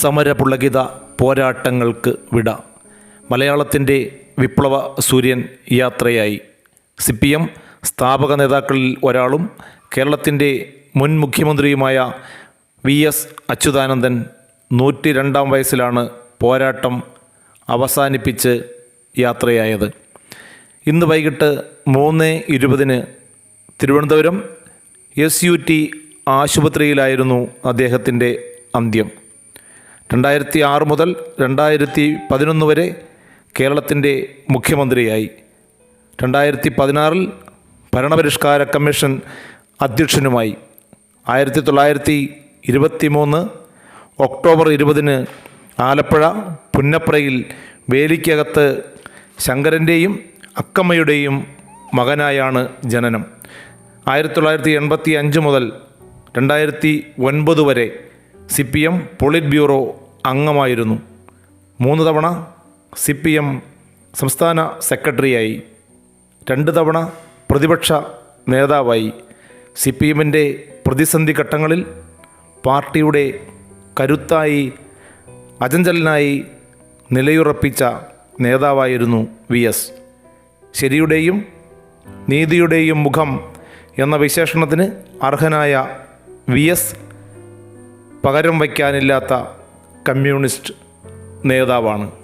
സമരപുളകിത പോരാട്ടങ്ങൾക്ക് വിട. മലയാളത്തിന്റെ വിപ്ലവ സൂര്യൻ യാത്രയായി. സി പി എം സ്ഥാപക നേതാക്കളിൽ ഒരാളും കേരളത്തിന്റെ മുൻ മുഖ്യമന്ത്രിയുമായ വി എസ് അച്യുതാനന്ദൻ നൂറ്റി രണ്ടാം വയസ്സിലാണ് പോരാട്ടം അവസാനിപ്പിച്ച് യാത്രയായത്. ഇന്ന് വൈകിട്ട് മൂന്ന് ഇരുപതിന് തിരുവനന്തപുരം എസ് യു ടി ആശുപത്രിയിലായിരുന്നു അദ്ദേഹത്തിന്റെ അന്ത്യം. രണ്ടായിരത്തി ആറ് മുതൽ രണ്ടായിരത്തി പതിനൊന്ന് വരെ കേരളത്തിന്റെ മുഖ്യമന്ത്രിയായി. രണ്ടായിരത്തി പതിനാറിൽ ഭരണപരിഷ്കാര കമ്മീഷൻ അധ്യക്ഷനുമായി. ആയിരത്തി തൊള്ളായിരത്തി ഇരുപത്തി മൂന്ന് ഒക്ടോബർ ഇരുപതിന് ആലപ്പുഴ പുന്നപ്രയിൽ വേലിക്കകത്ത് ശങ്കരന്റെയും അക്കമ്മയുടെയും മകനായാണ് ജനനം. ആയിരത്തി തൊള്ളായിരത്തി എൺപത്തി അഞ്ച് മുതൽ രണ്ടായിരത്തി ഒൻപത് വരെ C P M politburo അംഗമായിരുന്നു. മൂന്ന് തവണ സി പി എം സംസ്ഥാന സെക്രട്ടറിയായി. രണ്ട് തവണ പ്രതിപക്ഷ നേതാവായി. സി പി എമ്മിന്റെ പ്രതിസന്ധി ഘട്ടങ്ങളിൽ പാർട്ടിയുടെ കരുത്തായി അചഞ്ചലനായി നിലയുറപ്പിച്ച നേതാവായിരുന്നു വി എസ്. ശരിയുടെയും നീതിയുടെയും മുഖം എന്ന വിശേഷണത്തിന് അർഹനായ വി എസ് പകരം വയ്ക്കാനില്ലാത്ത കമ്മ്യൂണിസ്റ്റ് നേതാവാണ്.